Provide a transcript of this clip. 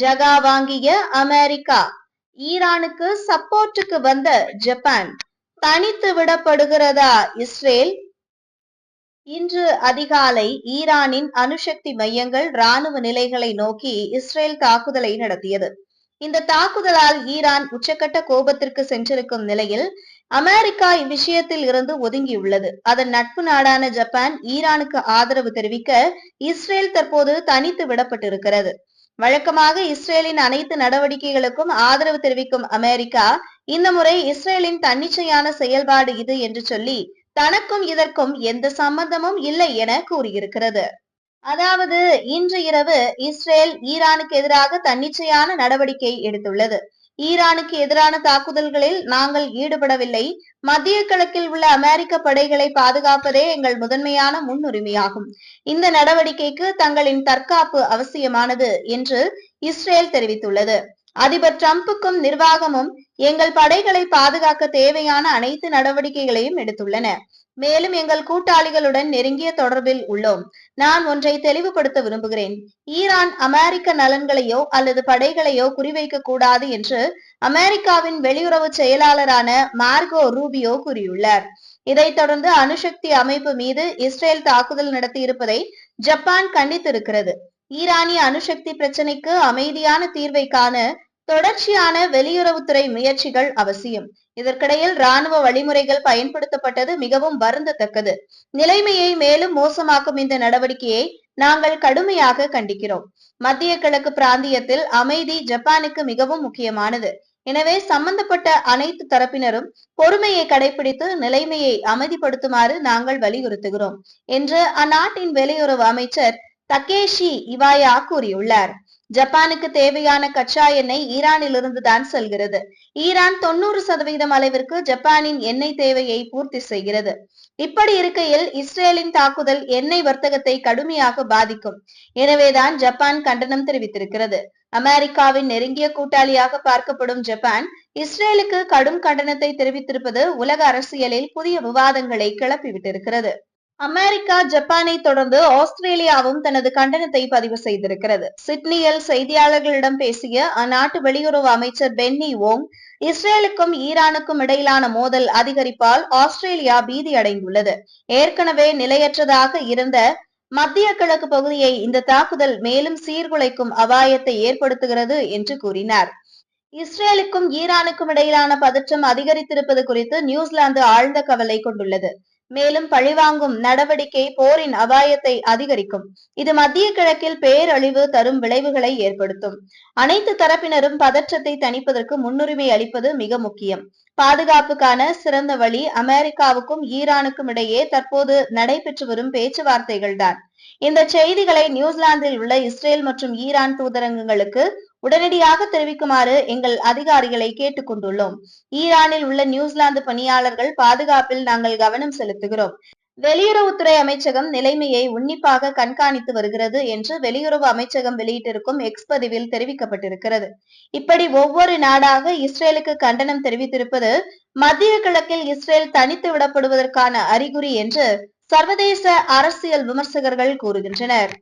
ஜகா வாங்கிய அமெரிக்கா. ஈரானுக்கு சப்போர்ட்டுக்கு வந்த ஜப்பான். தனித்து விடப்படுகிறதா இஸ்ரேல்? இன்று அதிகாலை ஈரானின் அணுசக்தி மையங்கள் ராணுவ நிலைகளை நோக்கி இஸ்ரேல் தாக்குதலை நடத்தியது. இந்த தாக்குதலால் ஈரான் உச்சக்கட்ட கோபத்திற்கு சென்றிருக்கும் நிலையில் அமெரிக்கா இவ்விஷயத்தில் இருந்து ஒதுங்கியுள்ளது. அதன் நட்பு நாடான ஜப்பான் ஈரானுக்கு ஆதரவு தெரிவிக்க இஸ்ரேல் தற்போது தனித்து விடப்பட்டிருக்கிறது. வழக்கமாக இஸ்ரேலின் அனைத்து நடவடிக்கைகளுக்கும் ஆதரவு தெரிவிக்கும் அமெரிக்கா இந்த முறை இஸ்ரேலின் தன்னிச்சையான செயல்பாடு இது என்று சொல்லி தனக்கும் இதற்கும் எந்த சம்பந்தமும் இல்லை என கூறியிருக்கிறது. அதாவது இன்று இரவு இஸ்ரேல் ஈரானுக்கு எதிராக தன்னிச்சையான நடவடிக்கை எடுத்துள்ளது. ஈரானுக்கு எதிரான தாக்குதல்களில் நாங்கள் ஈடுபடவில்லை. மத்திய கிழக்கில் உள்ள அமெரிக்க படைகளை பாதுகாப்பதே எங்கள் முதன்மையான முன்னுரிமையாகும். இந்த நடவடிக்கைக்கு தங்களின் தற்காப்பு அவசியமானது என்று இஸ்ரேல் தெரிவித்துள்ளது. அதிபர் டிரம்புக்கும் நிர்வாகமும் எங்கள் படைகளை பாதுகாக்க தேவையான அனைத்து நடவடிக்கைகளையும் எடுத்துள்ளன. மேலும் எங்கள் கூட்டாளிகளுடன் நெருங்கிய தொடர்பில் உள்ளோம். நான் ஒன்றை தெளிவுபடுத்த விரும்புகிறேன். ஈரான் அமெரிக்க நலன்களையோ அல்லது படைகளையோ குறிவைக்க கூடாது என்று அமெரிக்காவின் வெளியுறவு செயலாளரான மார்கோ ரூபியோ கூறியுள்ளார். இதைத் தொடர்ந்து அணுசக்தி அமைப்பு மீது இஸ்ரேல் தாக்குதல் நடத்தியிருப்பதை ஜப்பான் கண்டித்திருக்கிறது. ஈரானிய அணுசக்தி பிரச்சினைக்கு அமைதியான தீர்வை காண தொடர்ச்சியான வெளியுறவுத்துறை முயற்சிகள் அவசியம். இதற்கிடையில் ராணுவ வழிமுறைகள் பயன்படுத்தப்பட்டது மிகவும் வருந்தத்தக்கது. நிலைமையை மேலும் மோசமாக்கும் இந்த நடவடிக்கையை நாங்கள் கடுமையாக கண்டிக்கிறோம். மத்திய கிழக்கு பிராந்தியத்தில் அமைதி ஜப்பானுக்கு மிகவும் முக்கியமானது. எனவே சம்பந்தப்பட்ட அனைத்து தரப்பினரும் பொறுமையை கடைபிடித்து நிலைமையை அமைதிப்படுத்துமாறு நாங்கள் வலியுறுத்துகிறோம் என்று அந்நாட்டின் வெளியுறவு அமைச்சர் தகேஷி இவாயா கூறியுள்ளார். ஜப்பானுக்கு தேவையான கச்சா எண்ணெய் ஈரானிலிருந்து தான் செல்கிறது. ஈரான் தொண்ணூறு சதவீதம் அளவிற்கு ஜப்பானின் எண்ணெய் தேவையை பூர்த்தி செய்கிறது. இப்படி இருக்கையில் இஸ்ரேலின் தாக்குதல் எண்ணெய் வர்த்தகத்தை கடுமையாக பாதிக்கும். எனவேதான் ஜப்பான் கண்டனம் தெரிவித்திருக்கிறது. அமெரிக்காவின் நெருங்கிய கூட்டாளியாக பார்க்கப்படும் ஜப்பான் இஸ்ரேலுக்கு கடும் கண்டனத்தை தெரிவித்திருப்பது உலக அரசியலில் புதிய விவாதங்களை கிளப்பிவிட்டிருக்கிறது. அமெரிக்கா ஜப்பானை தொடர்ந்து ஆஸ்திரேலியாவும் தனது கண்டனத்தை பதிவு செய்திருக்கிறது. சிட்னியில் செய்தியாளர்களிடம் பேசிய அந்நாட்டு வெளியுறவு அமைச்சர் பென்னி ஓங் இஸ்ரேலுக்கும் ஈரானுக்கும் இடையிலான மோதல் அதிகரிப்பால் ஆஸ்திரேலியா பீதி அடைந்துள்ளது. ஏற்கனவே நிலையற்றதாக இருந்த மத்திய கிழக்கு பகுதியை இந்த தாக்குதல் மேலும் சீர்குலைக்கும் அபாயத்தை ஏற்படுத்துகிறது என்று கூறினார். இஸ்ரேலுக்கும் ஈரானுக்கும் இடையிலான பதற்றம் அதிகரித்திருப்பது குறித்து நியூசிலாந்து ஆழ்ந்த கவலை கொண்டுள்ளது. மேலும் பழிவாங்கும் நடவடிக்கை போரின் அபாயத்தை அதிகரிக்கும். இது மத்திய கிழக்கில் பேரழிவு தரும் விளைவுகளை ஏற்படுத்தும். அனைத்து தரப்பினரும் பதற்றத்தை தணிப்பதற்கு முன்னுரிமை அளிப்பது மிக முக்கியம். பாதுகாப்புக்கான சிறந்த வழி அமெரிக்காவுக்கும் ஈரானுக்கும் இடையே தற்போது நடைபெற்று வரும் பேச்சுவார்த்தைகள் தான் இந்த செய்திகளை நியூசிலாந்தில் உள்ள இஸ்ரேல் மற்றும் ஈரான் தூதரகங்களுக்கு உடனடியாக தெரிவிக்குமாறு எங்கள் அதிகாரிகளை கேட்டுக் கொண்டுள்ளோம் ஈரானில் உள்ள நியூசிலாந்து பணியாளர்கள் பாதுகாப்பில் நாங்கள் கவனம் செலுத்துகிறோம். வெளியுறவுத்துறை அமைச்சகம் நிலைமையை உன்னிப்பாக கண்காணித்து வருகிறது என்று வெளியுறவு அமைச்சகம் வெளியிட்டிருக்கும் எக்ஸ் பதிவில் தெரிவிக்கப்பட்டிருக்கிறது. இப்படி ஒவ்வொரு நாடாக இஸ்ரேலுக்கு கண்டனம் தெரிவித்திருப்பது மத்திய கிழக்கில் இஸ்ரேல் தனித்து விடப்படுவதற்கான அறிகுறி என்று சர்வதேச அரசியல் விமர்சகர்கள் கூறுகின்றனர்.